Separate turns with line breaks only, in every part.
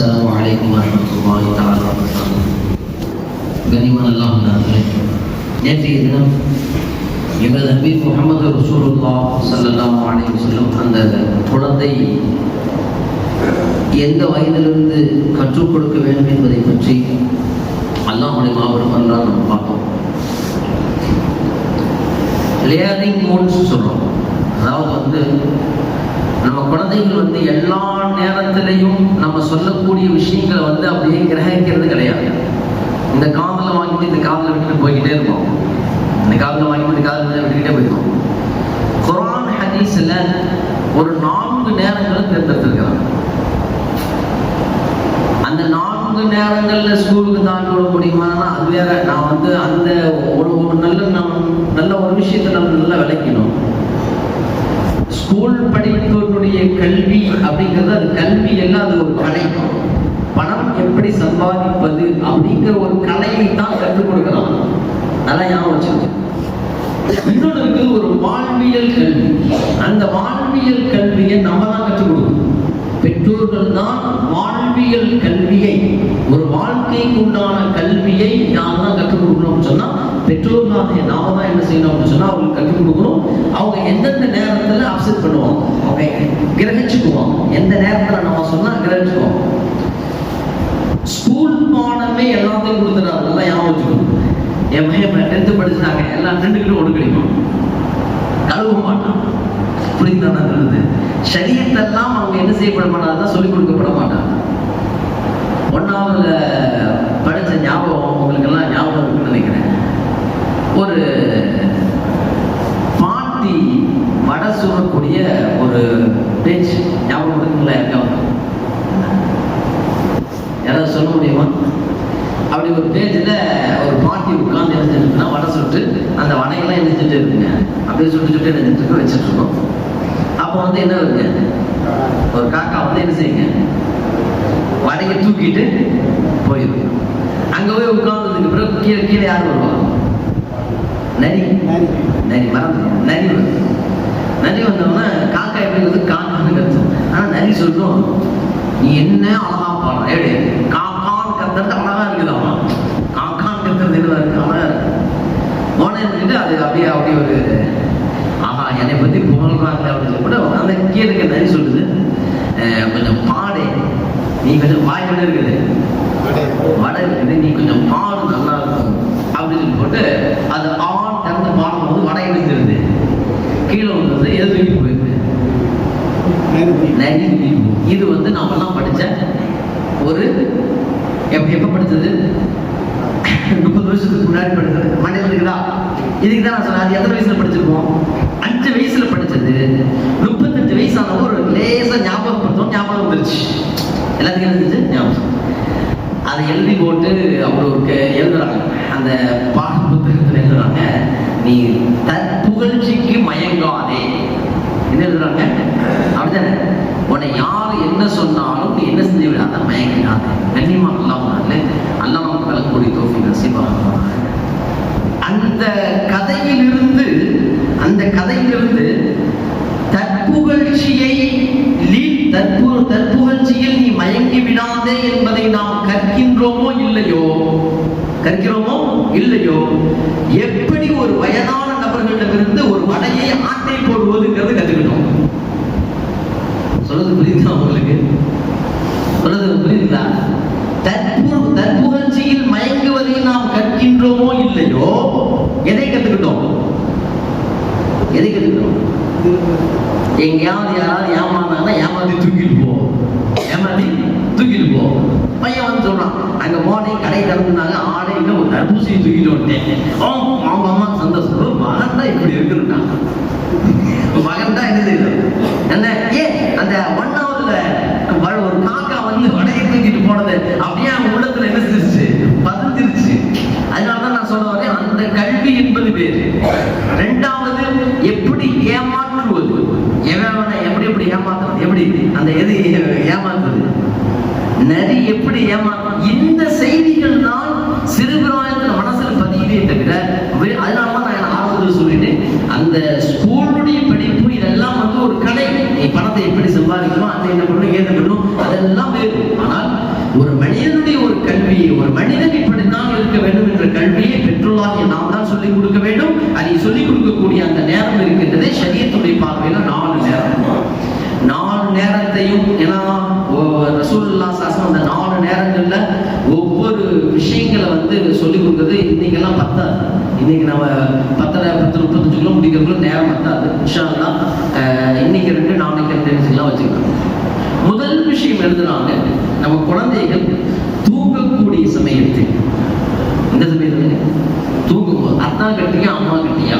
السلام عليكم ورحمة الله تعالى وبركاته கனிமன் அல்லாஹ் நேற்றைய தினம் எங்கள் ஹபீப் முகமது ரசூலுல்லா சல்லல்லாஹு அலைஹி வஸல்லம் அந்த குழந்தை எந்த வயதிலிருந்து கற்றுக் கொடுக்க வேண்டும் என்பதை பற்றி அல்லாஹுடைய மாபெரும் அல்லாஹ் நம்ம பார்த்தோம் லேர்னிங் மோட்ஸ் சொல்கிறோம் அதாவது வந்து நம்ம குழந்தைகள் வந்து எல்லா நேரத்திலையும் நம்ம சொல்லக்கூடிய விஷயங்களை வந்து அப்படியே கிரகிக்கிறது கிடையாது. இந்த காதில் வாங்கிட்டு இந்த காதில் விட்டுட்டு போய்கிட்டே இருப்போம். இந்த காதில் வாங்கிட்டு இந்த காதில் விட்டுக்கிட்டே போயிருக்கோம் குரான் ஹதீஸில் ஒரு நான்கு நேரங்களை தேர்ந்தெடுத்திருக்கிறாங்க. அந்த நான்கு நேரங்கள்ல ஸ்கூலுக்கு தாண்டி விட முடியுமானா அது வேற. நான் வந்து அந்த ஒரு ஒரு நல்ல நம் நல்ல ஒரு விஷயத்தை நம்ம நல்லா விளக்கணும் ஸ்கூல் படிப்பவர்களுடைய கல்வி அப்படிங்கிறது அது கல்வி எல்லாம் அது ஒரு கலை. பணம் எப்படி சம்பாதிப்பது அப்படிங்கிற ஒரு கலையை தான் கற்றுக் கொடுக்கலாம் நல்லா ஞாபகம் வச்சுக்கோங்க. இன்னொன்று இருக்குது ஒரு வாழ்வியல் கல்வி. அந்த வாழ்வியல் கல்வியை நம்ம தான் கற்றுக் கொடுக்கணும். பெற்றோர்கள் தான் வாழ்வியல் கல்வியை ஒரு வாழ்க்கைக்கு உண்டான கல்வியை நாம் தான் கற்றுக் கொடுக்கணும்னு சொன்னா பெற்றோர்களாக நாம தான் என்ன செய்யணும் அப்படின்னு சொன்னா அவங்களுக்கு கற்றுக் கொடுக்கணும். அவங்க எந்தெந்த நேரத்துல அப்செட் பண்ணுவாங்க? அவங்க கிரகிச்சுக்குவாங்க. எந்த நேரத்துல நம்ம சொன்னா கிரகிச்சுக்குவோம் ஸ்கூல் பாடமே எல்லாத்தையும் கொடுத்துறாரு நல்லா ஞாபகம் வச்சுக்கணும். என் பையன் டென்த்து படிச்சுட்டாங்க எல்லாம் ரெண்டு கிட்ட ஒடுக்கடிக்கும். கழுவ மாட்டான். புரியுதானே சொல்லுது சரியத்தெல்லாம் அவங்க என்ன செய்யப்பட மாட்டாங்க சொல்லிக் கொடுக்கப்பட மாட்டாங்க ஒன்னாவதுல படிச்ச ஞாபகம் உங்களுக்கு எல்லாம் ஞாபகம் இருக்குன்னு நினைக்கிறேன். ஒரு பாட்டி வட சூழக்கூடிய ஒரு பேச்சு. ஞாபகம் இருக்குங்களா இருக்காங்க யாராவது சொல்ல முடியுமா? அப்படி ஒரு பேஜில் ஒரு பாட்டி உட்கார்ந்து எழுதிட்டுனா வடை சுட்டு அந்த வடையெல்லாம் எழுதிட்டு இருக்குங்க அப்படியே சுட்டு சுட்டு என்ன செஞ்சுட்டு வச்சுட்டு இருக்கோம். அப்போ வந்து என்ன வருங்க? ஒரு காக்கா வந்து என்ன செய்யுங்க? வடையை தூக்கிட்டு போயிடும். அங்க போய் உட்கார்ந்ததுக்கு பிறகு கீழே கீழே யார் வருவா? நரி. நரி. மறந்து நரி வருது. நரி வந்தோம்னா காக்கா எப்படி வந்து காக்கான்னு கத்தும் ஆனா நரி சொல்லும் நீ என்ன அழகா பாடுற? ஏடு காக்கான்னு கத்துறது அழகா இருக்குதாமா காக்கான்னு கத்துறது என்ன இருக்கு? அழகா இருக்கு. இருந்துட்டு அது அப்படியே அப்படியே ஒரு என்னை பத்தி புகழ்றாங்க அப்படின்னு சொல்லி கூட அந்த கீழே இருக்க நரி சொல்லுது "அஹ், கொஞ்சம் பாடு. நீ கொஞ்சம் வாய் கூட இருக்குது. வடை இருக்குது நீ கொஞ்சம் பாடு நல்லா இருக்கும் அப்படின்னு சொல்லி போட்டு அது ஆண் திறந்து பாடும்போது வடை எழுந்திருது கீழே வந்தது எது தூக்கி போயிருக்கு நரி தூக்கி போகும். இது வந்து நாமெல்லாம் படிச்ச ஒரு எப்ப எப்ப படிச்சது முப்பது வருஷத்துக்கு முன்னாடி படிச்சது மண்டையில் இருக்குதா இதுக்கு தான் நான் சொன்னேன் அது எத்தனை வயசுல படிச்சிருக்கோம் அஞ்சு வயசுல படிச்சது முப்பத்தெட்டு வயசானவங்க ஒரு லேசா ஞாபகப்படுத்தும் ஞாபகம் வந்துருச்சு எல்லாத்துக்கும் இருந்துச்சு ஞாபகம் அதை எழுதி போட்டு அப்படி எழுதுறாங்க. அந்த பாட புத்தகத்தில் எழுதுறாங்க நீ தற்புகழ்ச்சிக்கு மயங்காதே. என்ன எழுதுறாங்க? அப்படிதானே. உன்னை யார் என்ன சொன்னாலும் நீ என்ன செஞ்சு விடாத மயங்கிடாத கண்ணியமா அல்லாம அல்லாம கலக்கூடிய தோஃபி நசிபாக அந்த கதையிலிருந்து அந்த கதையிலிருந்து தற்புகழ்ச்சியை தற்பு தற்புகழ் கற்கிறோமோ இல்லையோ எப்படி ஒரு வயதான நபர்களிடமிருந்து ஒரு வடையை ஆட்டை போடுவதுங்கிறது கத்துக்கிட்டோம் சொல்றது புரியுதா உங்களுக்கு சொல்றது புரியுதா தற்பு தற்புகழ்ச்சியில் மயங்குவதை நாம் கற்கின்றோமோ இல்லையோ எதை கத்துக்கிட்டோம் எதை கத்துக்கிட்டோம் எங்கேயாவது யாராவது ஏமாந்தாங்கன்னா ஏமாத்தி தூக்கிட்டு போ ஏமாத்தி தூக்கிட்டு போ பையன் வந்து சொல்றான் அங்க போனேன் கடை திறந்துனாங்க ஆடைங்க ஒரு தூக்கிட்டு வந்துட்டேன் ஓ, அவங்க அம்மா சந்தோஷம். மகன் தான் இப்படி இருக்குன்னுட்டான் மகன் தான் என்ன செய்யுது என்ன? ஏ அந்த ஒன் ஹவர்ல ஒரு காக்கா வந்து வடையை தூக்கிட்டு போனது. அப்படியே அவங்க உள்ளத்துல என்ன செஞ்சிருச்சு? பதிஞ்சிருச்சு அதனாலதான் நான் சொல்ல வரேன் அந்த கல்வி என்பது வேறு. ரெண்டாவது எப்படி ஏமாற்றுவது? எவன் எப்படி எப்படி ஏமாத்துறது? எப்படி அந்த எது ஏமாத்துறது? நரி எப்படி ஏமா இந்த செய்தி தான் சிறுபிராயத்தில் மனசுல பதியுதே தவிர வே- அதனாலதான் நான் ஆரம்பத்தில் சொல்லிட்டேன் அந்த ஸ்கூலுடைய படிப்பு இதெல்லாம் வந்து ஒரு கலை நீ பணத்தை எப்படி சம்பாதிக்கணும் அதை என்ன பண்ணணும் ஏது பண்ணணும் அதெல்லாம் வேணும். ஆனால் ஒரு மனிதனுடைய ஒரு கல்வியை ஒரு மனிதன் இப்படித்தான் இருக்க வேண்டும் என்ற கல்வியை பெற்றோராகிய நாம் தான் சொல்லிக் கொடுக்க வேண்டும். அதை சொல்லிக் கொடுக்கக்கூடிய அந்த நேரம் இருக்கின்றது. சரியத்துடைய பார்வையில நாலு நேரம். நாலு நேரத்தையும் ஏன்னா ரசூல்லா சாசனம் அந்த நாலு நேரங்கள்ல ஒவ்வொரு விஷயங்களை வந்து சொல்லிக் கொடுக்குறது இன்னைக்கெல்லாம் பத்தாது. இன்னைக்கு நம்ம பத்தரை பத்து முப்பத்தஞ்சு கிலோ முடிக்கிறதுக்குள்ள நேரம் பத்தாது இன்ஷா அஹ், இன்னைக்கு ரெண்டு நாளைக்கு ரெண்டு எல்லாம் வச்சுக்கலாம். முதல் விஷயம் எழுதுனாங்க நம்ம குழந்தைகள் தூங்கக்கூடிய சமயத்தில். இந்த சமயத்துல? தூங்கும்போது அத்தா கட்டியா அம்மா கட்டியா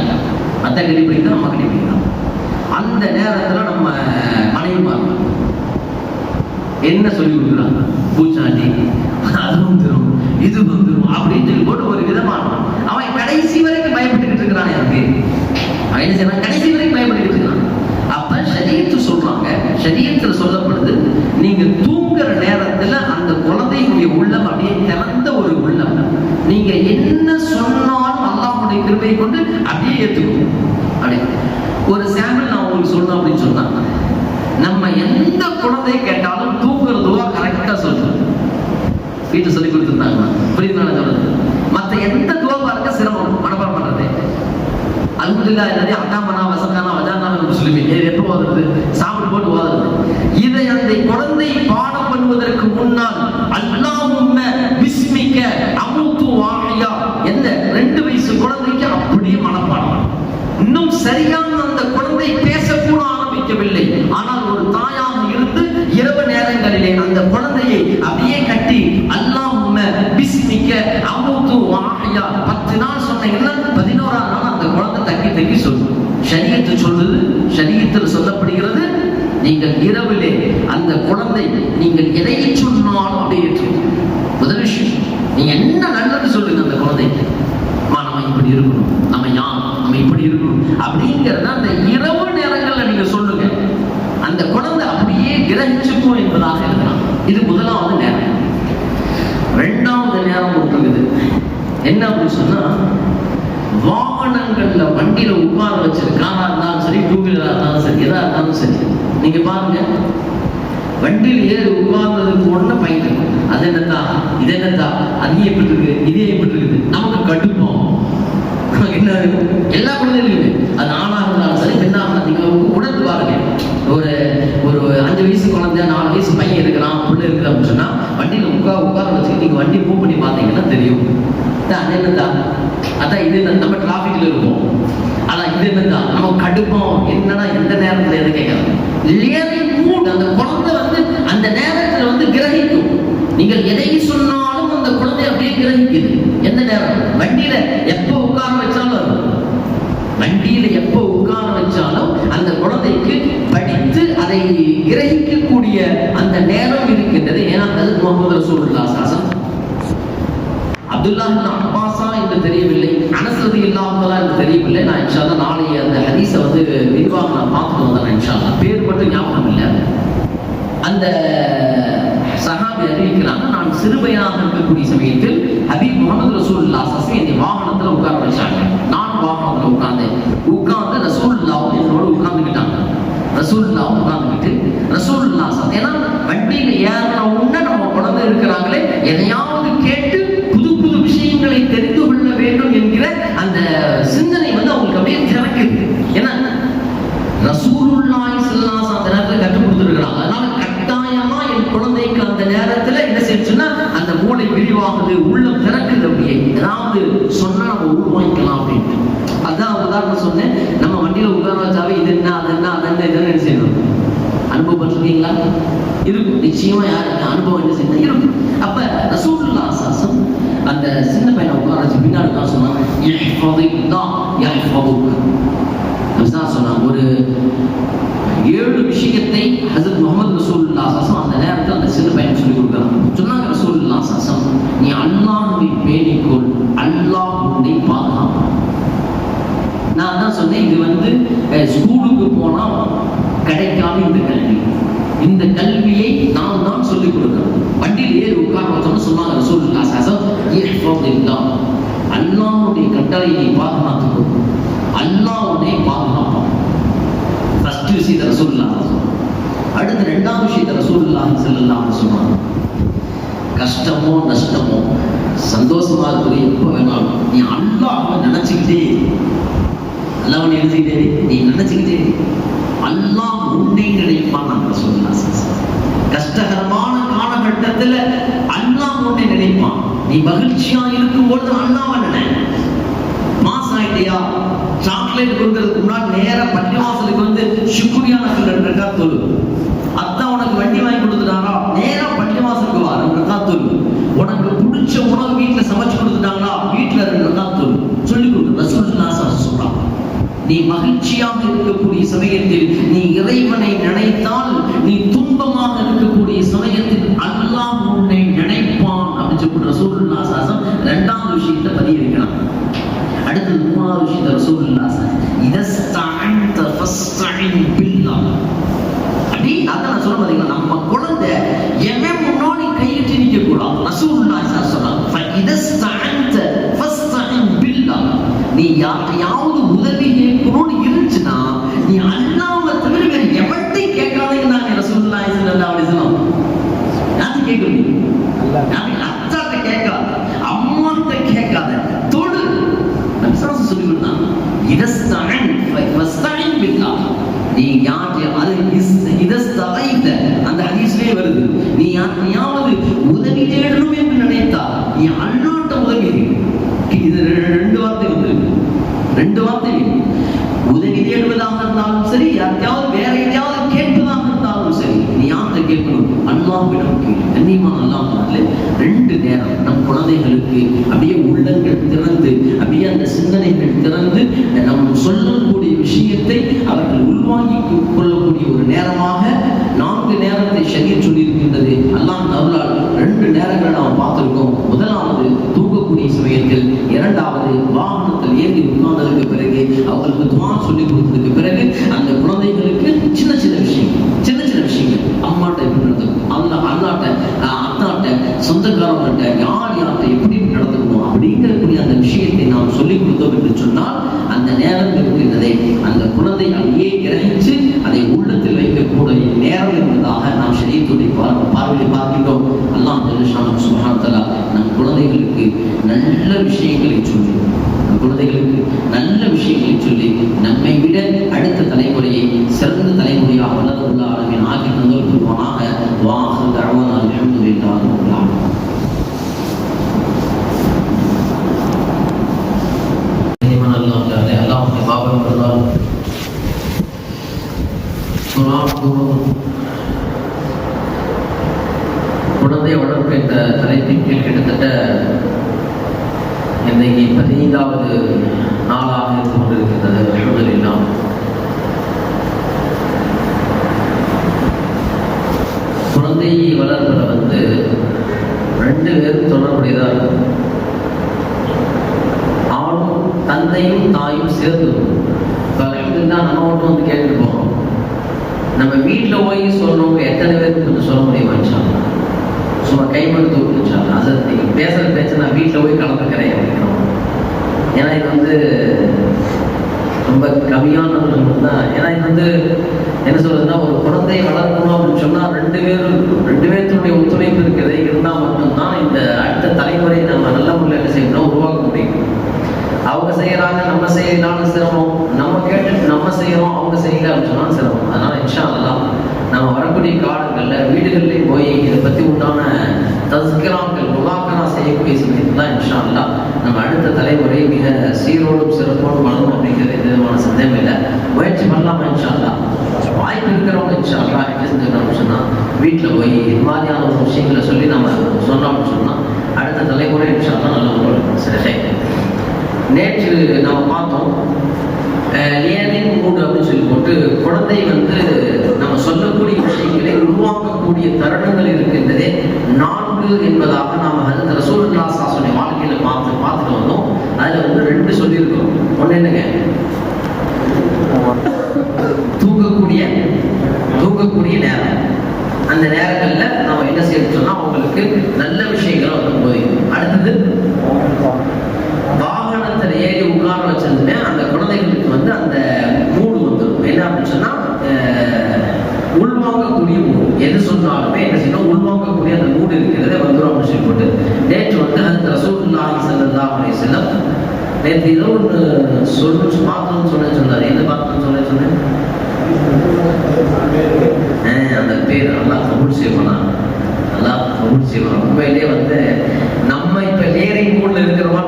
அத்தா கட்டி போயிட்டா அம்மா கட்டி போயிட்டா அந்த நேரத்துல நம்ம மனைவிமார்கள் என்ன சொல்லி கொடுக்குறாங்க பூச்சாண்டி அது வந்துடும் இது வந்துடும் அப்படின்னு சொல்லி போட்டு ஒரு விதமான கடைசி வரைக்கும் பயப்பட்டுக்கிட்டு இருக்கிறான் எனக்கு அவன் என்ன செய்யறான் கடைசி வரைக்கும் பயப்பட்டுக்கிட்டு இருக்கிறான். அப்ப சரீரத்து சொல்றாங்க. சரீரத்துல சொல்லப்படுது நீங்க தூங்குற நேரத்துல அந்த குழந்தையுடைய உள்ளம் அப்படியே திறந்த ஒரு உள்ளம். நீங்க என்ன சொன்னாலும் அல்லாஹ்வுடைய கிருபையை கொண்டு அப்படியே ஏத்துக்கும் அப்படியே ஒரு சாம்பிள் நான் உங்களுக்கு சொல்லணும் அப்படின்னு சொன்னாங்க நம்ம எந்த குழந்தை கேட்டாலும் தூங்குறதுவா கரெக்டா சொல்றோம் வீட்டு சொல்லி கொடுத்துருந்தாங்க புரியுது நான் சொல்றது மற்ற எந்த துவா பாருங்க சிரமம் மனப்பாடம் பண்றது. அல்ஹம்துலில்லாஹ் இல்லதி அகாமனா வசக்கானா வஜானா முஸ்லிமின் எப்போ ஓதுறது சாப்பிட்டு போட்டு ஓதுறது இதை அந்த குழந்தை பாடம் பண்ணுவதற்கு முன்னால் அல்லாஹும்ம பிஸ்மிக்க அமுத்து வாஹியா எந்த ரெண்டு வயசு குழந்தைக்கு அப்படியே மனப்பாடம் இன்னும் சரியான அந்த குழந்தை பேசக்கூட ஆரம்பிக்கவில்லை ஆனால் ஒரு தாயாக இருந்து இரவு நேரங்களிலே அந்த குழந்தையை அப்படியே கட்டி அல்லாஹும்ம பிஸ்மிக்க அமுத்து வாஹியா பத்து நாள் சொன்னீங்கன்னா பதினோராம் நாள் அந்த குழந்தை தக்கி தக்கி சொல்லும் ஷரியத்து சொல்லுது ஷரியத்தில் சொல்லப்படுகிறது நீங்கள் இரவிலே அந்த குழந்தை நீங்கள் எதை சொன்னாலும் அப்படியே ஏற்றுக்கும் முதல் விஷயம் நீங்க என்ன நல்லது சொல்லுங்க அந்த குழந்தைக்கு அம்மா நம்ம இப்படி இருக்கணும் நம்ம யார் நம்ம இப்படி இருக்கணும் அப்படிங்கிறத அந்த இரவு நேரங்கள்ல நீங்க சொல்லுங்க அந்த குழந்தை அப்படியே கிரகிச்சுக்கும் என்பதாக இருக்கலாம் இது முதலாவது நேரம் ரெண்டாவது நேரம் ஒன்று இருக்குது என்ன அப்படின்னு சொன்னா வாகனங்கள்ல வண்டியில உட்கார வச்சிரு காரா இருந்தாலும் சரி டூ வீலரா இருந்தாலும் சரி எதா இருந்தாலும் சரி நீங்க பாருங்க வண்டியில் ஏறி உட்கார்ந்ததுக்கு ஒண்ணு பயந்து அது என்னத்தான் இது என்னத்தா? அது எப்படி இருக்கு இது எப்படி இருக்குது நமக்கு கடுப்போம் என்ன எல்லா குழந்தைகளுமே அது ஆணாக இருந்தாலும் சரி பெண்ணாக இருந்தாலும் உணர்ந்து பாருங்க. ஒரு ஒரு அஞ்சு வயசு குழந்தை நாலு வயசு பையன் இருக்கிறான் புள்ள இருக்கிற அப்படின்னு சொன்னா வண்டியில உட்கார உட்கார வச்சுட்டு நீங்க வண்டி மூவ் பண்ணி பார்த்தீங்கன்னா தெரியும். அது என்னதான் அதான் இது நம்ம டிராஃபிக்ல இருப்போம் ஆனா இது என்னதான் நம்ம கடுப்போம் என்னடா எந்த நேரத்துல எது கேட்கறது? இல்லையா? அவங்க குழந்தை வந்து அந்த நேரத்துல வந்து கிரகிக்கும். நீங்கள் எதை சொன்னாலும் அந்த குழந்தை அப்படியே கிரகிக்குது. எந்த நேரம்? வண்டியில எப்போ உட்கார வச்சாலும் வண்டியில எப்போ உட்கார வச்சாலும் அந்த குழந்தைக்கு படித்து அதை கிரகிக்க அந்த நேரம் இருக்கின்றது ஏன்னா அது முகமது ரசூலுல்லாஹ் சாசம் அப்துல்லா இப்னு அப்பாஸா என்று தெரியவில்லை அனசரதி இல்லாமலா என்று தெரியவில்லை நான் இன்ஷா அல்லாஹ் நாளைய அந்த ஹதீஸை வந்து விரிவாக நான் பார்த்துட்டு வந்தேன் இன்ஷா அல்லாஹ் பேர் மட்டும் ஞாபகம் இல்லை அந்த சஹாபி அறிவிக்கிறாங்க நான் சிறுமையாக இருக்கக்கூடிய சமயத்தில் ஹபீப் முகமது ரசூலுல்லாஹ் சசி என்னை வாகனத்துல உட்கார வச்சாங்க. நான் வாகனத்துல உட்கார்ந்தேன். உட்கார்ந்து ரசூலுல்லாவும் என்னோட உட்கார்ந்துக்கிட்டாங்க ரசூலுல்லாவும் உட்கார்ந்துக்கிட்டு ரசூலுல்லா சஸ் ஏன்னா வண்டியில ஏறின உடனே நம்ம குழந்தை இருக்கிறாங்களே எதையாவது கேட்டு புது புது விஷயங்களை தெரிந்து கொள்ள வேண்டும் என்கிற அந்த சிந்தனை வந்து அவங்களுக்கு அப்படியே திறக்குது ஏன்னா ரசூலுல்லாஹி ஸல்லல்லாஹு அலைஹி அந்த நேரத்துல கற்றுக் கொடுத்துருக்காங்க அதனால கட்டாயமா என் குழந்தைக்கு அந்த நேரத்துல என்ன செய்யுச்சுன்னா அந்த மூளை விரிவாகுது உள்ளம் திறக்குது அப்படியே ஏதாவது சொன்னா நம்ம உருவாக்கலாம் அப்படின்ட்டு அதான் உதாரணம் சொன்னேன் நம்ம வண்டியில உட்கார வச்சாவே இது என்ன அது என்ன அது என்ன இதுன்னு என்ன செய்யணும் அனுபவப்பட்டிருக்கீங்களா இருக்கும். நிச்சயமா யாருக்கு அனுபவம் என்ன செய்யணும் இருக்கும். அப்ப ரசூலுல்லா சாசம் அந்த சின்ன பையனை உட்கார வச்சு பின்னாடி தான் சொன்னாங்க "இஹ்ஃபதில்லாஹ் சொன்னாங்க. ஒரு ஏழு விஷயத்தை ஹசரத் முகமது ரசூலுல்லா சாசம் அந்த நேரத்தில் அந்த சின்ன பையன் சொல்லி கொடுக்குறாங்க சொன்னாங்க ரசூலுல்லா சாசம் நீ அல்லாஹ்வை பேணிக்கொள் அல்லாஹ் உன்னை பாதுகாப்பான் நான் தான் சொன்னேன் இது வந்து அஹ், ஸ்கூலுக்கு போனா கிடைக்காத இந்த கல்வி இந்த கல்வியை நாம் தான் சொல்லிக் கொடுக்கணும் வண்டியில் ஏறி உட்கார வச்சோம்னு சொன்னாங்க ரசூலுல்லா சாசம் இஹ்ஃபதில்லாஹ் அல்லாவுடைய கட்டளையை நீ பாதுகாத்துக்கோ அல்லாஹ் உன்னை பாதுகாப்பான் ஃபர்ஸ்ட் விஷயத்தை ரசூல்லா அடுத்து ரெண்டாவது விஷயத்தை ரசூல்லா செல்லலாம் அலைஹி சொன்னாங்க கஷ்டமோ நஷ்டமோ சந்தோஷமா இருக்கிறது எப்ப வேணாலும். நீ அல்லாஹ் நினைச்சுக்கிட்டே இரு. அல்லாஹ் நினைச்சுக்கிட்டே நீ நினைச்சுக்கிட்டே இரு. அல்லாஹ் உன்னை நினைப்பான் நான் ரசூல்லா கஷ்டகரமான காலகட்டத்தில் அல்லாஹ் நீ மகிழ்ச்சியா இருக்கும் பொழுது அல்லாஹ் நினை மாசம் ஆயிட்டியா சாக்லேட் கொடுக்கறதுக்கு முன்னாடி நேரா பள்ளிவாசலுக்கு வந்து சுக்குரியா நகல் ரெண்டு ரக்கா தொழு அத்தான் உனக்கு வண்டி வாங்கி கொடுத்துட்டாரா? நேரா பள்ளிவாசலுக்கு வா ரெண்டு ரக்கா தொழு உனக்கு பிடிச்ச உணவு வீட்டுல சமைச்சு கொடுத்துட்டாங்களா? வீட்டுல ரெண்டு ரக்கா தொழு சொல்லி கொடு. ரசூலுல்லாஹ் சொல்றான். நீ மகிழ்ச்சியாக இருக்கக்கூடிய சமயத்தில் நீ இறைவனை நினைத்தால் நீ துன்பமாக இருக்கக்கூடிய சமயத்தில் அல்லாஹ் உன்னை நினைப்பான் அப்படின்னு சொல்லி ரசூலுல்லாஹ் சாசம் ரெண்டாவது விஷயத்தை பதிய வைக்கலாம் அடுத்தது அப்படி அதான் நான் சொல்ல நம்ம குழந்தை எவன் முன்னாடி கையிட்டு கூடாது இதஸ்தஅன்த ஃபஸ்தஇன் பில்லாஹ் நீ யாரையாவது உதவி கேட்கணும்னு இருந்துச்சுன்னா நீ அல்லாஹ்வை தவிர வேற யார்கிட்ட கேட்கணும் யார்கிட்ட அத்தாட்ட கேட்காத அம்மாட்ட கேட்காத தொடு நபிசாசம் சொல்லி கொடுத்தான் இதஸ்தஅன் ஃபஸ்தஇன் பில்லாஹ் நீ யார்கிட்ட அது இஸ்- இதஸ்தகைத அந்த ஹதீஸ்லயே வருது நீ யாரையாவது உதவி தேடணும் என்று நினைத்தா நீ அல்லாட்ட உதவி தேடு. இது ரெ- ரெண்டு வார்த்தை வந்து ரெண்டு வார்த்தை உதவி தேடுவதாக இருந்தாலும் சரி யாரையாவது வேற எதையாவது கேட்பதாக இருந்தாலும் சரி நீ யார்கிட்ட கேட்கணும் அல்லாஹ்விடம் கேளு கண்ணியமான அல்லாஹ் ரெண்டு நேரம் நம் குழந்தைகளுக்கு அப்படியே உள்ளங்கள் திறந்து அப்படியே அந்த சிந்தனைகள் திறந்து நம் சொல்லக்கூடிய விஷயத்தை அவர்கள் உள்வாங்கி கொள்ளக்கூடிய ஒரு நேரமாக நான்கு நேரத்தை ஷரீர் சொல்லியிருக்கின்றது அல்லாஹ் அருளால் ரெண்டு நேரங்களை நாம் பார்த்திருக்கோம் முதலாவது தூங்கக்கூடிய சமயத்தில் இரண்டாவது வாகனத்தில் ஏறி உட்கார்ந்ததுக்கு பிறகு அவங்களுக்கு துவா சொல்லி கொடுத்ததுக்கு பிறகு அந்த குழந்தைகளுக்கு சின்ன சின்ன விஷயங்கள் சின்ன சின்ன விஷயங்கள் அம்மாட்ட எப்படி நடந்துக்கணும் அல்ல அண்ணாட்ட அஹ், அத்தாட்ட சொந்தக்காரங்கள்ட்ட யார் யார்கிட்ட எப்படி நடந்துக்கணும் அப்படிங்கக்கூடிய அந்த விஷயத்தை நாம் சொல்லி கொடுத்தோம் என்று சொன்னால் அந்த நேரம் இருக்கின்றதை அந்த குழந்தை அப்படியே கிரகிச்சு அதை உள்ளத்தில் வைக்கக்கூடிய நேரம் என்பதாக நாம் சரீரத்துடைய பார்வை பார்வையை பார்க்கின்றோம் அல்லாஹ் ஜல்லுஷானு சுபஹானஹு நம் குழந்தைகளுக்கு நல்ல விஷயங்களை சொல்லி நம் குழந்தைகளுக்கு நல்ல விஷயங்களை சொல்லி நம்மை விட அடுத்த தலைமுறையை சிறந்த தலைமுறையாக வளர்ந்துள்ள அளவின் ஆகி தந்தல் புரிவானாக வாஹு தஅவானா அல்ஹம்துலில்லாஹி ரப்பில் ஆலமீன் இறைவன் அல்லாஹ் தாலே அல்லாஹ்வுடைய பாவம் இருந்தால் குர்ஆன் கூறும் குழந்தை வளர்ப்பு என்ற தலைப்பின் கீழ் கிட்டத்தட்ட இன்றைக்கு பதினைந்தாவது நாளாக இருந்து கொண்டிருக்கின்றது. அல்ஹம்துலில்லாஹ் குழந்தையை வளர்ப்பதில் வந்து ரெண்டு பேரும் தொடர்புடையதாக இருக்கும் அவனும் தந்தையும் தாயும் சேர்ந்து இப்போ அல்ஹம்துலில்லாஹ் நம்ம மட்டும் வந்து கேட்டுட்டு போகிறோம் நம்ம வீட்டில் போய் சொல்லணும் எத்தனை பேருக்கு கொஞ்சம் சொல்ல முடியுமா இன்ஷா அல்லாஹ்? சும்மா கை மட்டும் தூக்கிச்சாங்க அது நீங்க பேசுற பேச்சு நான் வீட்டில் போய் கலந்துக்கிறேன் அப்படிங்கிறோம் ஏன்னா இது வந்து ரொம்ப கம்மியானவர்கள் மட்டும்தான் ஏன்னா இது வந்து என்ன சொல்றதுன்னா ஒரு குழந்தை வளர்க்கணும் அப்படின்னு சொன்னா ரெண்டு பேரும் ரெண்டு பேர்த்துடைய ஒத்துழைப்பு இருக்கிறது இருந்தால் மட்டும்தான் இந்த அடுத்த தலைமுறை நம்ம நல்ல முறையில் என்ன செய்யணும் உருவாக்க முடியும் அவங்க செய்யறாங்க நம்ம செய்யலாம்னு சிரமம் நம்ம கேட்டு நம்ம செய்யறோம் அவங்க செய்யல அப்படின்னு சொன்னாலும் சிரமம் அதனால இன்ஷா அல்லாஹ் நம்ம வரக்கூடிய காலங்கள்ல வீடுகள்லேயும் போய் இதை பத்தி உண்டான தஸ்கிராக்கள் முலாக்கரா செய்யக்கூடிய சமயத்தில் தான் இன்ஷா நம்ம அடுத்த தலைமுறை மிக சீரோடும் சிறப்போடும் வளரும் அப்படிங்கிறது எந்த விதமான சந்தேகம் இல்லை முயற்சி பண்ணலாமா இன்ஷா வாய்ப்பு இருக்கிறவங்க இன்ஷா அல்லாஹ் என்ன செஞ்சுக்கணும் சொன்னா வீட்டில் போய் இது மாதிரியான ஒரு விஷயங்களை சொல்லி நம்ம சொன்னோம்னு அப்படின்னு சொன்னா அடுத்த தலைமுறை இன்ஷா அல்லாஹ் நல்ல ஒரு சில நேற்று நம்ம பார்த்தோம் லியனின் மூடு அப்படின்னு சொல்லி போட்டு குழந்தை வந்து நம்ம சொல்லக்கூடிய விஷயங்களை உருவாக்கக்கூடிய தருணங்கள் இருக்கின்றதே நான்கு என்பதாக நாம அது ரசூலுல்லா சாசனுடைய வாழ்க்கையில பார்த்து பார்த்துட்டு வந்தோம். அதுல வந்து ரெண்டு சொல்லியிருக்கோம். ஒண்ணு என்னங்க? தூங்கக்கூடிய தூங்கக்கூடிய நேரம். அந்த நேரங்கள்ல நம்ம என்ன செய்யணும் சொன்னா அவங்களுக்கு நல்ல விஷயங்களை வந்து போதிக்கும் அடுத்தது வாகனத்தில் ஏறி உட்கார வச்சிருந்தே அந்த குழந்தைகளுக்கு வந்து அந்த மூடு வந்துடும் என்ன அப்படின்னு சொன்னால் உள்வாங்கக்கூடிய மூடு எது சொன்னாலுமே என்ன செய்யணும்? உள்வாங்கக்கூடிய அந்த மூடு இருக்கிறதே வந்துடும் அப்படின்னு சொல்லி போட்டு நேற்று வந்து அந்த ரசூலுல்லாஹி ஸல்லல்லாஹு அலைஹி செல்லம் நேற்று ஏதோ ஒன்று சொல்லு பார்க்கணும்னு சொன்னேன் சொன்னார். எது பார்க்கணும்னு சொல்ல சொன்னேன்? அந்த பேர் நல்லா கபூல் செய்வானா? நல்லா கபூல் செய்வான். உண்மையிலே வந்து நம்ம இப்போ லேரிங் மூடில் இருக்கிறவா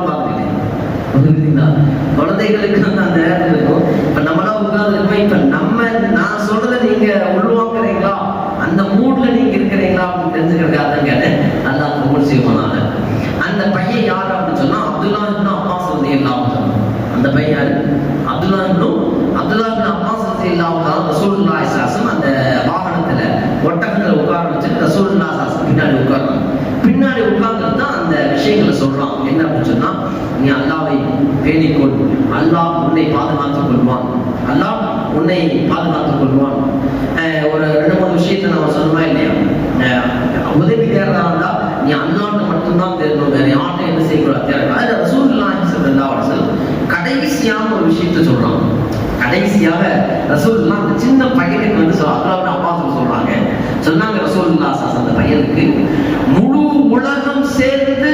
பார்த்துக்கிட்டேன் குழந்தைகளுக்கு வந்து அந்த நேரம் இருக்கும். இப்ப நம்மளா உட்கார்ந்து இப்ப நம்ம நான் சொல்றதை நீங்க உள்வாங்குறீங்களா அந்த மூட்ல நீங்க இருக்கிறீங்களா அப்படின்னு தெரிஞ்சுக்கிறதுக்காக தான் கேட்டேன். நல்லா கபூல் செய்வானால அந்த பையன் யார் அப்படின்னு சொன்னா அப்துல்லா இப்னு அப்பாஸ் ரலியல்லாஹு அந்த பையன் யாரு? Abdullah ibn Abdullah ibn Abbas ரலியல்லாஹு அன்ஹு ரசூலுல்லாஹி அந்த வாகனத்துல ஒட்டகத்துல உட்கார வச்சு ரசூல்லா ஸல்லல்லாஹு பின்னாடி உட்கார்றாங்க. பின்னாடி உட்கார்ந்து தான் அந்த விஷயங்களை சொல்றான். என்ன அப்படின்னு சொன்னா நீ அல்லாவை பேணிக்கொள் அல்லாஹ் உன்னை பாதுகாத்துக் கொள்வான். அல்லாஹ் உன்னை பாதுகாத்துக் கொள்வான். ஒரு ரெண்டு மூணு விஷயத்தை நம்ம சொன்னோமா இல்லையா? உதவி தேர்தலா இருந்தா நீ அல்லாட்ட மட்டும்தான் தேடணும். வேற யார்ட்டும் என்ன செய்யக்கூடாது தேடணும் அது ரசூல்லாம் ஸல்லல்லாஹு அலைஹி கடைசியான ஒரு விஷயத்த சொல்றான். கடைசியாக ரசூல்லாம் அந்த சின்ன பையனுக்கு வந்து சொல் அல்லாவோட அப்பா சொல்ல சொல்றாங்க. சொன்னாங்க ரசூல்லா சாஸ் அந்த பையனுக்கு முழு உலகம் சேர்ந்து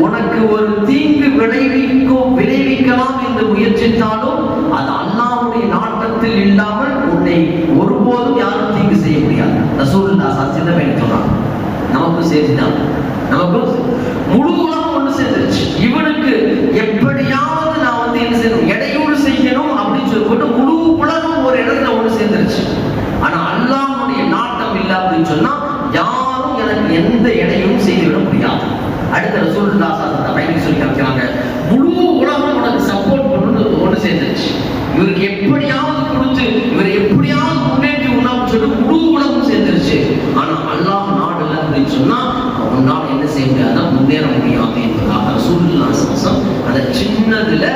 உனக்கு ஒரு தீங்கு விளைவிக்கும் விளைவிக்கலாம் என்று முயற்சித்தாலும் அது அண்ணாவுடைய நாட்டத்தில் இல்லாமல் உன்னை ஒருபோதும் யாரும் தீங்கு செய்ய முடியாது. ரசூல்லா சாஸ் சின்ன பையன் சொல்றான். நமக்கும் சேர்த்துதான். நமக்கும் முழு உலகம் ஒன்று சேர்ந்துருச்சு. இவனுக்கு எப்படியாவது நான் வந்து என்ன செய்யணும்? எடை சொன்னா யாரும் எனக்கு எந்த இடையும் செய்துவிட முடியாது. அடுத்த ரசூல் தாசா அலைஹி சொல்லி காமிக்கிறாங்க முழு உலகம் உனக்கு சப்போர்ட் பண்ணணும் ஒன்று சேர்ந்துருச்சு இவருக்கு எப்படியாவது கொடுத்து இவர் எப்படியாவது முன்னேற்றி உணவு சொல்லி முழு உலகம் சேர்ந்துருச்சு ஆனா அல்லாஹ் நாடுல அப்படின்னு சொன்னா உன்னால் என்ன செய்ய முடியாதுன்னா முன்னேற முடியாது என்பதாக ரசூலுல்லாஹி ஸல்லல்லாஹு அந்த சின்னதுல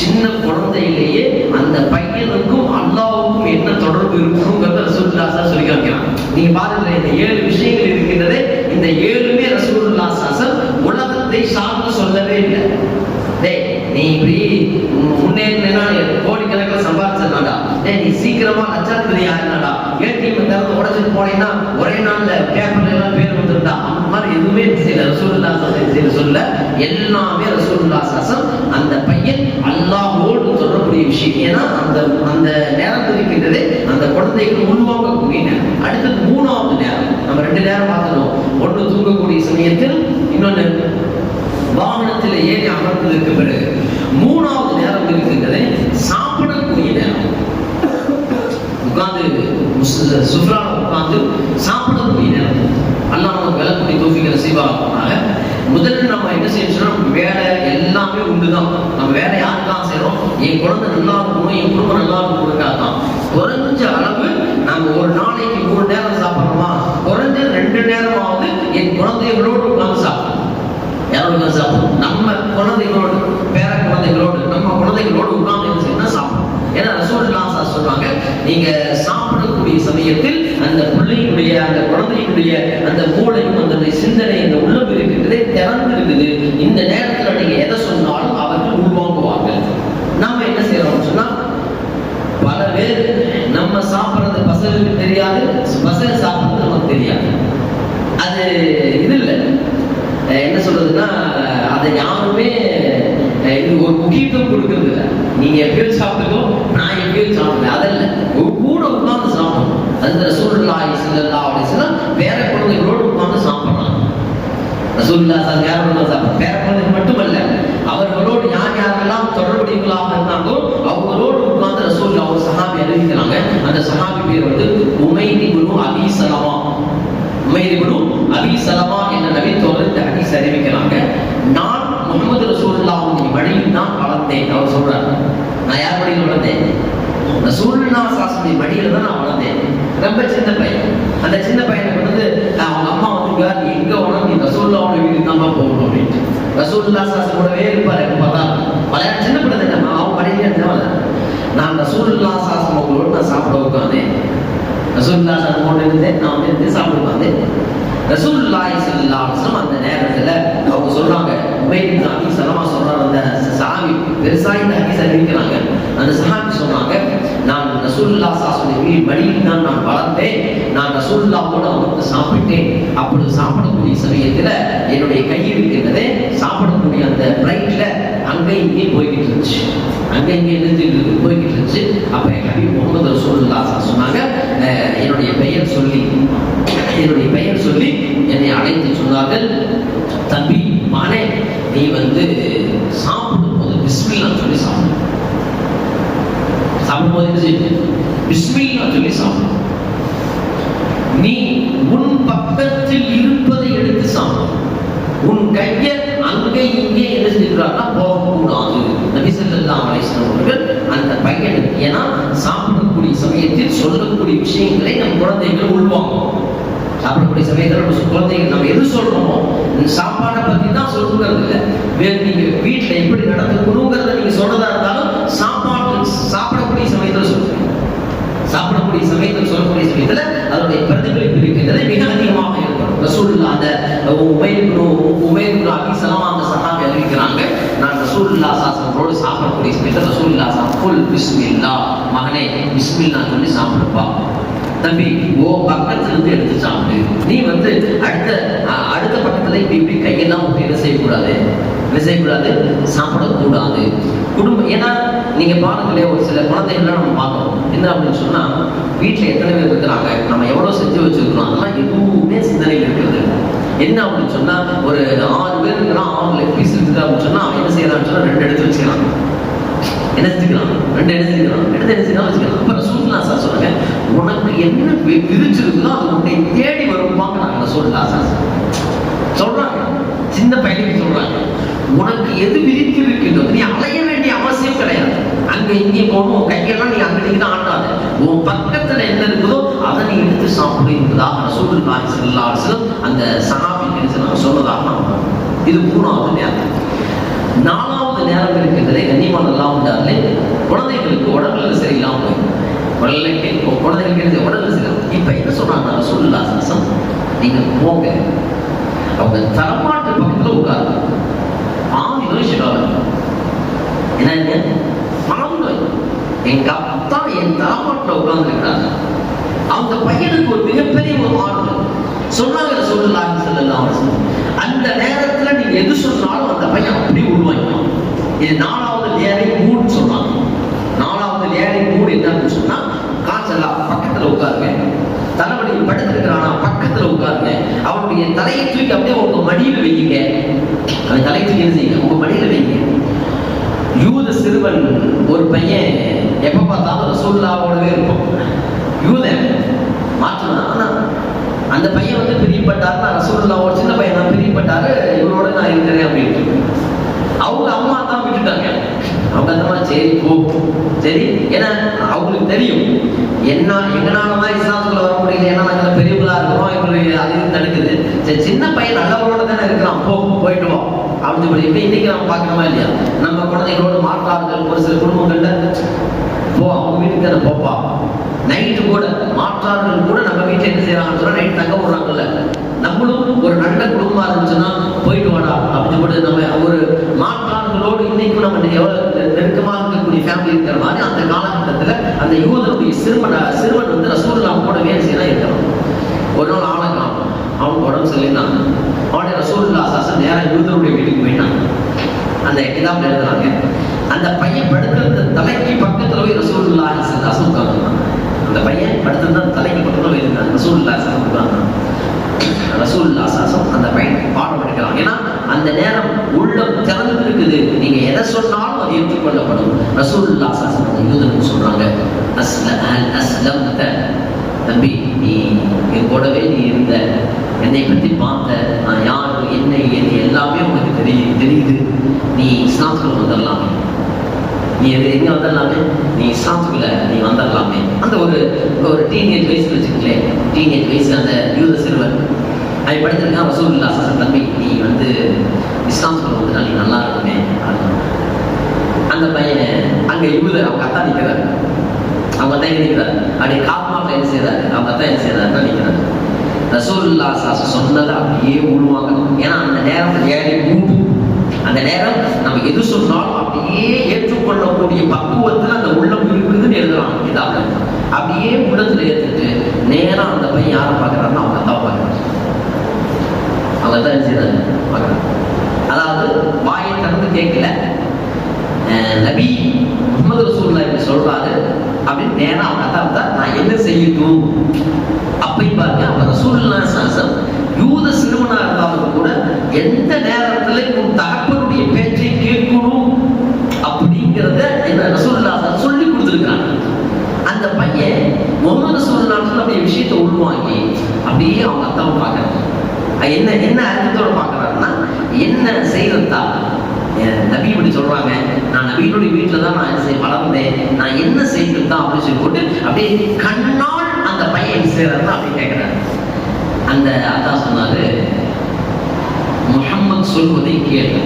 சின்ன குழந்தையிலேயே அந்த பையனுக்கும் அல்லாஹ்வுக்கும் என்ன தொடர்பு இருக்குங்கிறத ரசூலுல்லாஹி ஸல்லல்லாஹு சொல்லி காமிக்கிறான் நீங்க பாருங்க இந்த ஏழு விஷயங்கள் இருக்கின்றதே இந்த ஏழுமே ரசூலுல்லாஹி ஸல்லல்லாஹு உலகத்தை சார்ந்து சொல்லவே இல்லை டேய் நீ இப்படி முன்னேறினா கோடிக்கணக்கில் சம்பாதிச்சிடலாம்டா டேய் நீ சீக்கிரமா லட்சாதிபதி ஆயிடலாம்டா ஏடிஎம் திறந்து உடச்சிட்டு போனீங்கன்னா ஒரே நாள்ல பேப்பர்ல எல்லாம் பேர் வந்துருந்தா அந்த மாதிரி எதுவுமே செய்யல ரசூலுல்லா செய்ய சொல்ல எல்லாமே ரசூலுல்லா சாசம் அந்த பையன் அல்லாஹோடு தொடரக்கூடிய விஷயம் ஏன்னா அந்த அந்த நேரம் இருக்கின்றதே அந்த குழந்தைகள் உள்வாங்கக்கூடிய நேரம் அடுத்தது மூணாவது நேரம் நம்ம ரெண்டு நேரம் பார்த்துட்டோம் ஒன்று தூங்கக்கூடிய சமயத்தில் இன்னொன்று வாகனத்தில் ஏறி பிறகு மூணாவது நேரம் இருக்கின்றது சாப்பிடக்கூடிய நேரம். உட்கார்ந்து சுப்ரால உட்கார்ந்து சாப்பிடக்கூடிய நேரம். அல்லாஹ் நமக்கு விளக்கூடிய தோஃபிகளை செய்வாங்க முதல்ல நம்ம என்ன செய்யணும் நம்ம வேலை எல்லாமே உண்டு தான் நம்ம வேலை யாருக்கெல்லாம் செய்யறோம்? என் குழந்தை நல்லா இருக்கணும் என் குடும்பம் நல்லா இருக்கணுங்கிறதுக்காக தான் குறைஞ்ச அளவு நம்ம ஒரு நாளைக்கு மூணு நேரம் சாப்பிட்றோமா குறைஞ்ச ரெண்டு நேரமாவது என் குழந்தைகளோடு உட்காந்து சாப்பிடணும். யாரோட சாப்பிடணும்? நம்ம குழந்தைகளோடு பேர குழந்தைகளோடு நம்ம குழந்தைகளோடு உட்கார்ந்து என்ன செய்யணும் ஏன்னா ரசூலுல்லாஹ் சார் சொல்றாங்க நீங்க சாப்பிடக்கூடிய சமயத்தில் அந்த பிள்ளையினுடைய அந்த குழந்தையினுடைய அந்த மூளையும் அந்த சிந்தனை அந்த உள்ளம் இருக்கின்றதே திறந்து இருக்குது இந்த நேரத்துல நீங்க எதை சொன்னாலும் அவர்கள் உள்வாங்குவார்கள். நம்ம என்ன செய்யறோம்னு சொன்னா பல பேர் நம்ம சாப்பிடுறது பசங்களுக்கு தெரியாது பசங்க சாப்பிடுறது நமக்கு தெரியாது. அது இது இல்லை. என்ன சொல்றதுன்னா அதை யாருமே ஒரு முக்கியத்துவம் கொடுக்கறது இல்லை நீங்க எப்பயும் சாப்பிட்டுக்கோ நான் எப்பயோ சாப்பிடல. அதல்ல. ஒரு கூட உட்கார்ந்து சாப்பிடணும். அந்த ரசூலுல்லாஹி ஸல்லல்லாஹு அப்படின்னு வேற குழந்தைகளோடு உட்கார்ந்து சாப்பிடலாம். ரசூல்லா சார் வேற குழந்தை சாப்பிடும் வேற குழந்தைகள் மட்டுமல்ல அவர்களோடு யார் யாரெல்லாம் தொடர்புடையவர்களாக இருந்தாங்களோ அவங்களோடு உட்கார்ந்து ரசூல்லா ஒரு சஹாபி அறிவிக்கிறாங்க. அந்த சஹாபி பேர் வந்து உமைதி குரு அபி சலமா. உமைதி அபி சலமா என்ற நபி இந்த ஹதீஸ் அறிவிக்கிறாங்க. நான் முகமது ரசூல்லாவுடைய வழியில் தான் வளர்ந்தேன் அவர் சொல்றாரு. நான் யார் வழியில் வளர்ந்தேன்? ரசூலுல்லா சாஸ்திரி வழியில தான் நான் வளர்ந்தேன். ரொம்ப சின்ன பையன். அந்த சின்ன பையனுக்கு வந்து அவங்க அம்மா வந்து நீ எங்க வேணா நீ ரசூல்லாவோட வீட்டுக்கு தான் போகணும் அப்படின்ட்டு. ரசூல்லா சாசன் கூடவே இருப்பாரு. பார்த்தா பார்த்தாலும் சின்ன பிள்ளை தானே அவன் வழியில இருந்தவன். நான் ரசூல்லா சாஸ்திரம் அவங்களோட நான் சாப்பிட உட்காந்தேன் ரசூலுல்லா சாஸ்திரம் கொண்டு இருந்தேன் நான் வந்து இருந்து சாப்பிட உட்காந்தேன் ரசூலுல்லாஹி ஸல்லல்லாஹு அலைஹி அந்த நேரத்துல அவங்க சொல்றாங்க உபைத் இப்னு அபி சலமா சொல்றாங்க அந்த சஹாபி பெருசா இந்த ஹதீஸ் அறிவிக்கிறாங்க. அந்த சஹாபி சொன்னாங்க நான் ரசூலுல்லாஹ் ஸல்லல்லாஹு அலைஹி வழியில் தான் நான் வளர்ந்தேன். நான் ரசூலுல்லாஹோட அவருக்கு சாப்பிட்டேன். அப்படி சாப்பிடக்கூடிய சமயத்துல என்னுடைய கையில் இருக்கின்றதே சாப்பிடக்கூடிய அந்த பிளைட்ல அங்கே இங்கே போய்கிட்டு இருந்துச்சு. அங்கே இங்கே இருந்து போய்கிட்டு இருந்துச்சு. அப்ப என் கவி முகமது ரசூல்லா சொன்னாங்க என்னுடைய பெயர் சொல்லி என்னுடைய பெயர் சொல்லி என்னை அழைத்து சொன்னார்கள் தம்பி மகனே நீ வந்து சாப்பிடும்போது பிஸ்மில்லா சொல்லி சாப்பிடும் சாப்பிடும்போது என்ன பிஸ்மில்லா சொல்லி சாப்பிடும் நீ உன் பக்கத்தில் இருப்பதை எடுத்து சாப்பிடும் உன் கையை அங்கே இங்கே என்ன செஞ்சுக்கிறாங்கன்னா போகக்கூடாது நபிசல்லா ஸல்லல்லாஹு அவர்கள் அந்த பையனுக்கு ஏன்னா சாப்பிடக்கூடிய சமயத்தில் சொல்லக்கூடிய விஷயங்களை நம் குழந்தைகள் உள்வாங்கும். சாப்பிடக்கூடிய சமயத்தில் நம்ம குழந்தைங்க நம்ம எது சொல்றோமோ இந்த சாப்பாடை பற்றி தான் சொல்லுங்கிறது இல்லை. வேறு நீங்கள் வீட்டில் எப்படி நடந்துக்கணுங்கிறத நீங்கள் சொல்றதா இருந்தாலும் சாப்பாடு சாப்பிடக்கூடிய சமயத்தில் சொல்லுங்க சாப்பிடக்கூடிய சமயத்தில் சொல்லக்கூடிய சமயத்தில் அதனுடைய பிரதிபலிப்பு இருக்கின்றது மிக அதிகமாக இருக்கும் ரசூலுல்லா அந்த உபயோக உபயோக அபி அந்த சகாங்க அறிவிக்கிறாங்க நான் ரசூலுல்லா சாசனத்தோடு சாப்பிடக்கூடிய சமயத்தில் ரசூலுல்லா ஃபுல் பிஸ்மில்லா மகனே பிஸ்மில்லா சொல்லி சாப்பிடுப்பா தம்பி ஓ பக்கத்துல இருந்து எடுத்து சாப்பிடு. நீ வந்து அடுத்த அடுத்த பக்கத்துல இப்படி இப்படி கையெல்லாம் விட்டு என்ன செய்யக்கூடாது? என்ன செய்யக்கூடாது? சாப்பிடக்கூடாது. குடும்பம் ஏன்னா நீங்க பாருங்களே ஒரு சில குழந்தைகள்லாம் நம்ம பார்க்கணும் என்ன அப்படின்னு சொன்னா வீட்டுல எத்தனை பேர் இருக்கிறாங்க? நம்ம எவ்வளவு செஞ்சு வச்சிருக்கிறோம்? அதெல்லாம் எதுவுமே சிந்தனையில் இருக்கிறது என்ன அப்படின்னு சொன்னா ஒரு ஆறு பேர் இருக்கிறான் ஆறு லெக் பீஸ் இருக்குது அப்படின்னு சொன்னா அவன் என்ன செய்யறான்னு சொன்னா ரெண்டு எடுத்து வச்சுக்கலாம் என்ன செஞ்சுக்கலாம் ரெண்டு என்ன செஞ்சுக்கலாம் ரெண்டு என்ன செய்யலாம் வச்சுக்கலாம். அப்ப ரசூல்லா சார் சொல்றாங்க உனக்கு என்ன வி- விரிச்சிருக்குதோ அது உன்னை தேடி வருவாங்க நாங்க. ரசூல்லா சார் சொல்றாங்க. சின்ன பையனுக்கு சொல்றாங்க. உனக்கு எது விரித்து இருக்கின்றது நீ அலைய வேண்டிய அவசியம் கிடையாது. அங்க இங்கே போகணும். கையெல்லாம் நீ அங்க நீங்க ஆட்டாத உன் பக்கத்துல என்ன இருக்குதோ அதை நீ எடுத்து சாப்பிடு என்பதாக ரசூலுல்லாஹி ஸல்லல்லாஹு அலைஹி அந்த சகாபி என்ன சொன்னதாக நான் இது மூணாவது நேரம் நாலாவது நேரம் இருக்கின்றதை கண்ணியமான எல்லாம் உண்டாலே குழந்தைகளுக்கு உடல்நல சரியில்லாம போயிடும். குழந்தைக்கு குழந்தைகளுக்கு எழுதிய செய்யும்? உடல்நல சரியில்லாம இப்ப என்ன சொல்றாங்க சொல்லா சாசம் நீங்க போங்க. அவங்க தரமாட்டு பக்கத்துல உட்காரு ஆவி நோய் சொல்லுவாங்க என்ன பாதி நோய் எங்க அப்பா என் தரமாட்டில் உட்கார்ந்து இருக்கிறாங்க அந்த பையனுக்கு ஒரு மிகப்பெரிய ஒரு ஆறுதல். சொன்னாங்க சொல்லலாம் சொல்லலாம் அந்த நேரத்துல நீங்க எது சொன்னாலும் நாலாவது லேரை மூடு சொல்றாங்க. நாலாவது லேரை மூடு என்னன்னு சொன்னா காய்ச்சலா பக்கத்துல உட்காருங்க. தலைவலி படுத்திருக்கிறானா பக்கத்துல உட்காருங்க. அவனுடைய தலையை தூக்கி அப்படியே உங்க மடியில வைங்க. அவன் தலையை தூக்கி என்ன செய்யுங்க? உங்க மடியில வைங்க. யூத சிறுவன் ஒரு பையன் எப்ப பார்த்தாலும் ரசோல்லாவோடவே இருக்கும் யூதன் மாற்றணும். ஆனா அந்த பையன் வந்து பிரியப்பட்டாருன்னா ஒரு சின்ன பையன் நான் பிரியப்பட்டாரு இவரோட நான் இருக்கிறேன் அப்படின்ட்டு அவங்க அம்மா விட்டுட்டாங்க அவங்க அந்தமா சரி போ. சரி ஏன்னா அவங்களுக்கு தெரியும். என்ன எங்கனால தான் இஸ்லாத்துக்குள்ள வர முடியல. ஏன்னா நாங்க பெரியவங்களா இருக்கிறோம். எங்களுடைய அது தடுக்குது. சரி சின்ன பையன் நல்லவரோட தானே இருக்கிறான். போ போயிட்டு வா. அப்படின்னு சொல்லி இப்ப இன்னைக்கு நம்ம பார்க்கணுமா இல்லையா? நம்ம குழந்தைகளோட மாற்றார்கள் ஒரு சில குடும்பங்கள்ல போ அவங்க வீட்டுக்கு தானே போப்பா. நைட்டு கூட மாற்றார்கள் கூட நம்ம வீட்டில் என்ன செய்யறாங்கன்னு சொன்னா நைட் தங்க விடுறாங்கல்ல நம்மளும் ஒரு நல்ல குடும்பமா இருந்துச்சுன்னா போயிட்டு வாடா அப்படின்னு கூட நம்ம ஒரு மாற்றார்களோடு இன்னைக்கும் நம்ம எவ்வளவு நெருக்கமாக நெருக்கமா இருக்கக்கூடிய ஃபேமிலி இருக்கிற மாதிரி அந்த காலகட்டத்துல அந்த யூதனுடைய சிறுவன் சிறுவன் வந்து ரசூல்லா கூட வேலை செய்யலாம் இருக்கிறான். ஒரு நாள் ஆளை காணும். அவனுக்கு உடம்பு சொல்லியிருந்தான் அவனுடைய ரசூல்லா சாசன் நேரம் யூதனுடைய வீட்டுக்கு போயிட்டான். அந்த கிதாப்ல எழுதுறாங்க. அந்த பையன் படுத்திருந்த தலைக்கு பக்கத்துல போய் ரசூல்லா சாசன் உட்காந்துருந்தான் அந்த பையன் படுத்திருந்த தலைக்கு பக்கத்தில் போய் இருந்தான் ரசூல்லா கொடுக்குறாங்க ரசூல் ரசூல்லா சாசம் அந்த பையன் பாடம் எடுக்கிறாங்க ஏன்னா அந்த நேரம் உள்ளம் திறந்து இருக்குது நீங்க எதை சொன்னாலும் அது ஏற்றுக்கொள்ளப்படும். ரசூல்லா சாசம் அந்த யூதனுக்கு சொல்றாங்க. அஸ்ல தம்பி நீ என் கூடவே நீ இருந்த. என்னை பற்றி பார்த்த. நான் யார் என்ன எது எல்லாமே உனக்கு தெரியும் தெரியுது. நீ இஸ்லாத்துக்குள்ள வந்துடலாமே நீ எங்க எங்க வந்துடலாமே நீ இஸ்லாத்துக்குள்ள நீ வந்துடலாமே அந்த ஒரு ஒரு டீனேஜ் வயசு வச்சுக்கலேன் டீனேஜ் வயசு அந்த யூத சிறுவன் அதை படிச்சிருக்கான் ரசூல்லா சார் தம்பி நீ வந்து இஸ்லாத்துக்குள்ள வந்துட்டா நீ நல்லா இருக்குமே அந்த பையன் அங்கே யூத அவங்க அத்தா நிற்கிறாரு அவங்க அத்தா எங்க நிற்கிறார் அப்படியே காத்மாவில் என்ன செய்யறாரு அவங்க அத்தா என்ன செய்யறாருன்னா நிற்கிறாரு ரசூல்லா சாஸ் சொன்னதை அப்படியே உருவாங்க ஏன்னா அந்த நேரத்தில் ஏழை மூன்று அந்த நேரம் நம்ம எது சொன்னாலும் அப்படியே ஏற்றுக்கொள்ளக்கூடிய பக்குவத்தில் அந்த உள்ளம் இருக்குதுன்னு எழுதுறாங்க இதாக. அப்படியே உள்ளத்தில் ஏற்றுட்டு நேரம் அந்த பையன் யாரை பார்க்கறாருன்னா அவங்க தான் பார்க்குறாங்க அவங்க தான் செய்யறாங்க அதாவது வாயை திறந்து கேட்கல. நபி முகமது ரசூல்லா இப்படி சொல்றாரு. அப்படின்னு நேரம் அவங்க தான் நான் என்ன செய்யணும்? அப்படி பாருங்க அவர் ரசூல்லா சாசம் ரசூல்லாத்துல விஷயத்தை உள்வாங்கி அப்படியே அவங்க அத்தாவை பார்க்கறாங்க. என்ன என்ன அர்த்தத்தோட பார்க்கறாருன்னா என்ன செய்யறதா நபி இப்படி சொல்றாங்க. நான் நபியினுடைய வீட்டில் தான் நான் செய்ய வளர்ந்தேன். நான் என்ன செய்யறது தான் அப்படின்னு சொல்லி போட்டு அப்படியே கண்ணால் அந்த பையன் செய்யறதா அப்படி கேட்கிறாரு. அந்த அத்தா சொன்னாரு முகம்மது சொல்வதை கேளு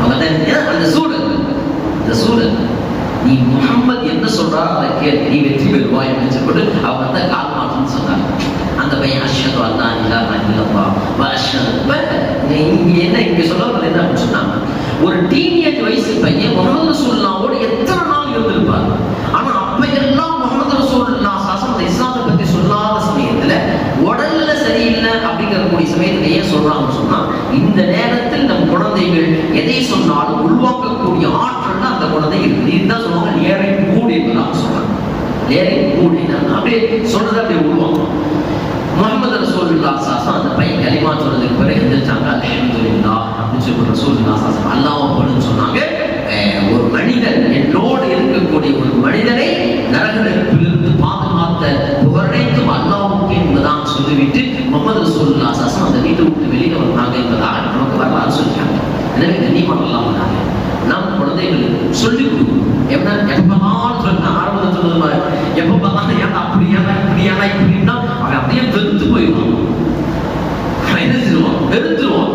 அவங்க தான் அந்த சூழல் இந்த சூழல் நீ முஹம்மது என்ன சொல்றா அதை கேள். நீ வெற்றி பெறுவாய் அப்படின்னு சொல்லிட்டு அவங்க தான் கால் மாற்றம்னு சொன்னாங்க. அந்த பையன் அஷ்யது அல்லா இல்லா இல்லல்லா வ இங்க என்ன இங்க சொல்ல என்ன அப்படின்னு சொன்னாங்க. ஒரு டீனேஜ் வயசு பையன் முகமது ரசூலுல்லாவோட எத்தனை நாள் இருந்திருப்பார்? ஆனா அப்ப எல்லாம் முகமது ரசூலுல்லா சாசம் அந்த இஸ்லாத்தை பத்தி சொல்லாத சமயத்துல உடல்ல சரியில்லை அப்படிங்கிற கூடிய சமயத்துல ஏன் சொல்றாங்கன்னு சொன்னா இந்த நேரத்தில் நம் குழந்தைகள் எதை சொன்னாலும் உள்வாங்கக்கூடிய ஆற்றல் அந்த குழந்தை இருக்குது இதுதான் சொல்லுவாங்க லேரிங் மூட் என்பதாக சொல்றாங்க லேரிங் மூட் அப்படியே சொல்றதை அப்படியே உள்வாங்க முகமது ரசூலுல்லா சாசம் அந்த பையன் கலிமா சொன்னதுக்கு பிறகு எந்திரிச்சாங்க அல்ஹம்துலில்லா அப்படின்னு சொல்லி ரசூலுல்லா சாசம் அல்லாஹ் அப்படின்னு சொன்னாங்க. ஒரு மனிதன் என்னோடு இருக்கக்கூடிய ஒரு மனிதனை நரகத்திலிருந்து பாதுகாத்த புகழைத்தும் அல்லாவுக்கு என்பதான் சொல்லிவிட்டு முகமது ரசூலுல்லா சாசம் அந்த வீட்டை விட்டு வெளியில வந்தாங்க என்பதாக நமக்கு வரலாறு சொல்லிட்டாங்க எனவே கண்ணியமாக அல்லாஹ் வந்தாங்க. நாம் குழந்தைகளுக்கு சொல்லி கொடுக்கணும். என்ன எப்பதான் சொல்ல ஆரம்பத்தில் சொன்னது எப்ப பார்த்தாலும் ஏன் அப்படி ஏன் இப்படி ஏன்னா இப்படின்னா அவன் அப்படியே வெறுத்து போயிடுவான். என்ன செய்வான்? வெறுத்துருவான்.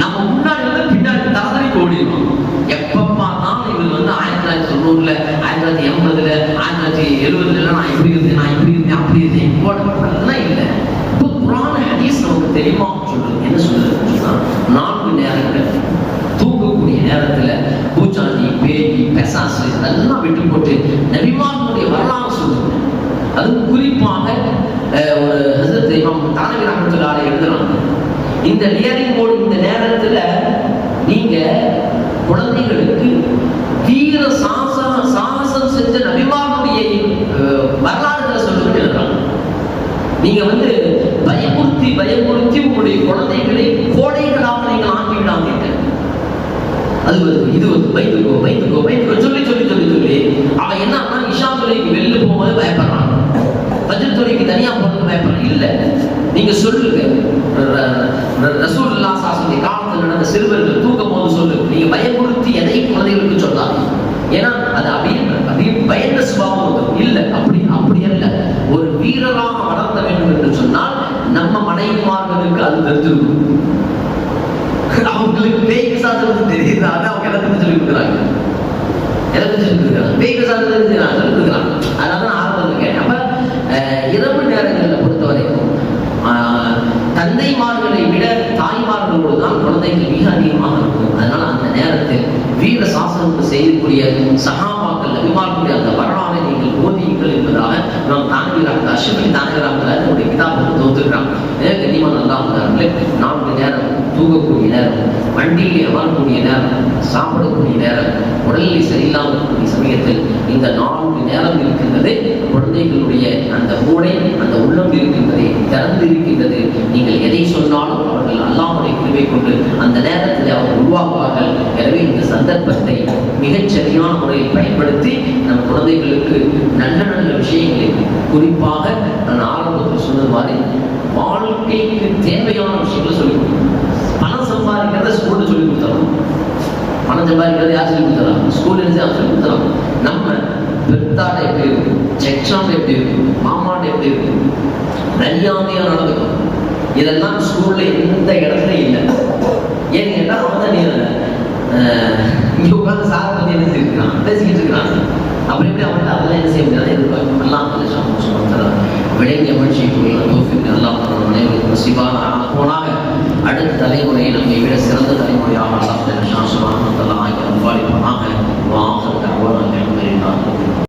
நம்ம முன்னாடி வந்து பின்னாடி தரதறிக்கு ஓடிடுவான். எப்ப பார்த்தாலும் இவர் வந்து ஆயிரத்தி தொள்ளாயிரத்தி தொண்ணூறுல ஆயிரத்தி தொள்ளாயிரத்தி எண்பதுல ஆயிரத்தி தொள்ளாயிரத்தி எழுபதுல நான் இப்படி இருந்தேன் நான் இப்படி இருந்தேன் அப்படி இருந்தேன். போட இல்லை. இப்போ புராண ஹதீஸ் நமக்கு தெரியுமா சொல்றது. என்ன சொல்றது? நான்கு நேரங்கள். இருக்கக்கூடிய நேரத்துல பூச்சாண்டி பேய் பெசாசு இதெல்லாம் விட்டு போட்டு நபிமார்களுடைய வரலாறு சொல்லுங்க. அது குறிப்பாக ஒரு ஹசரத் இமாம் தானவி ரஹமத்துல்லாஹி எழுதுறாங்க. இந்த லியரிங் போர்டு இந்த நேரத்துல நீங்க குழந்தைகளுக்கு தீவிர சாசன சாகசம் செஞ்ச நபிமார்களுடைய வரலாறுகளை சொல்லுங்க எழுதுறாங்க. நீங்க வந்து பயமுறுத்தி பயமுறுத்தி உங்களுடைய குழந்தைகளை கோடைகளாக அது வருது இது வந்து வைத்துக்கோ வைத்துக்கோ வைத்துக்கோ சொல்லி சொல்லி சொல்லி சொல்லி. அவன் என்னன்னா இஷா தொலைக்கு வெளில போகும்போது பயப்படுறான். வஜ்ர தொலைக்கு தனியா போறது பயப்படுறான் இல்ல. நீங்க சொல்லுங்க. ரசூல்லா சாசனுடைய காலத்தில் நடந்த சிறுவர்கள் தூக்கும் போது சொல்லு நீங்க பயமுறுத்தி எதை குழந்தைகளுக்கு சொல்லாதீங்க ஏன்னா அது அப்படியே அப்படியே பயந்த சுபாவம் இருக்கும். இல்ல அப்படி அப்படி அல்ல ஒரு வீரராக வளர்த்த வேண்டும் என்று சொன்னால் நம்ம மனைவிமார்களுக்கு அது தெரிஞ்சிருக்கும் அவங்களுக்கு பேய் பிசாசு தெரியுது? அதான் அவங்க எல்லாத்துக்கும் சொல்லி கொடுக்குறாங்க. எல்லாத்துக்கும் சொல்லி கொடுக்குறாங்க. பேய் பிசாசு நான் சொல்லி கொடுக்குறாங்க. அதனால தான் ஆர்வம் கேட்டேன். அப்ப இரவு நேரங்களில் பொறுத்த வரைக்கும் தந்தைமார்களை விட தாய்மார்களோடு தான் குழந்தைகள் மிக அதிகமாக இருக்கும். அதனால அந்த நேரத்தில் வீர சாசனத்தை செய்யக்கூடிய சகாபாக்கள் அபிமார்களுடைய அந்த வரலாறை நீங்கள் போதியுங்கள் என்பதாக நாம் தாங்குகிறாங்க அஷ்மி தாங்குகிறாங்க நம்முடைய கிதாபுக்கு தோத்துக்கிறான் ஏன் கண்டிப்பாக நல்லா இருந்தார்களே நான்கு நேரம் தூங்கக்கூடிய நேரம் வண்டியில் அமரக்கூடிய நேரம் சாப்பிடக்கூடிய நேரம் உடலில் சரியில்லாமல் இருக்கக்கூடிய சமயத்தில் இந்த நான்கு நேரம் இருக்கின்றது. குழந்தைகளுடைய அந்த மூளை அந்த உள்ளம் இருக்கின்றதை திறந்து இருக்கின்றது நீங்கள் எதை அல்லாஹ்வுடைய கொண்டு அந்த நேரத்தில் அவர் உருவாக்குவார்கள். எனவே இந்த சந்தர்ப்பத்தை மிகச் சரியான முறையில் பயன்படுத்தி நம் குழந்தைகளுக்கு நல்ல நல்ல விஷயங்களை குறிப்பாக நான் ஆரம்பத்தில் சொன்னது மாதிரி வாழ்க்கைக்கு தேவையான விஷயங்களை சொல்லிக் கொடுக்கணும். பணம் சம்பாதிக்கிறத ஸ்கூல்ல சொல்லி கொடுத்துறோம் பணம் சம்பாதிக்கிறத யார் சொல்லி கொடுத்தலாம் ஸ்கூல்ல இருந்து யார் சொல்லி கொடுத்தலாம் நம்ம பெத்தாட எப்படி இருக்கும்? செக்ஷான் எப்படி இருக்கும்? மாமாண்ட எப்படி இருக்கும்? மரியாதையா நடந்துக்கும் இதெல்லாம் ஸ்கூல்ல எந்த இடத்துல இல்லை. ஏன்னு கேட்டா அவன் தான் நீ இங்க உட்காந்து சார் பத்தி என்ன இருக்கிறான் பேசிக்கிட்டு இருக்கிறான். அப்புறம் எப்படி அவன்கிட்ட அதெல்லாம் என்ன செய்ய முடியாது? எதிர்பார்க்கும் எல்லாம் சொல்லுவாங்க விளங்கிய மகிழ்ச்சிக்குள்ள தோஃபிக்கு எல்லாம் அனைவருக்கும் நசீபான போனாக அடுத்த தலைமுறையை நம்மை விட சிறந்த தலைமுறையாக அல்லாஹ் சாசுவான ஆகிய அன்பாளிப்பனாக வாசல் தகவல் அல்ஹம்துலில்லாஹ்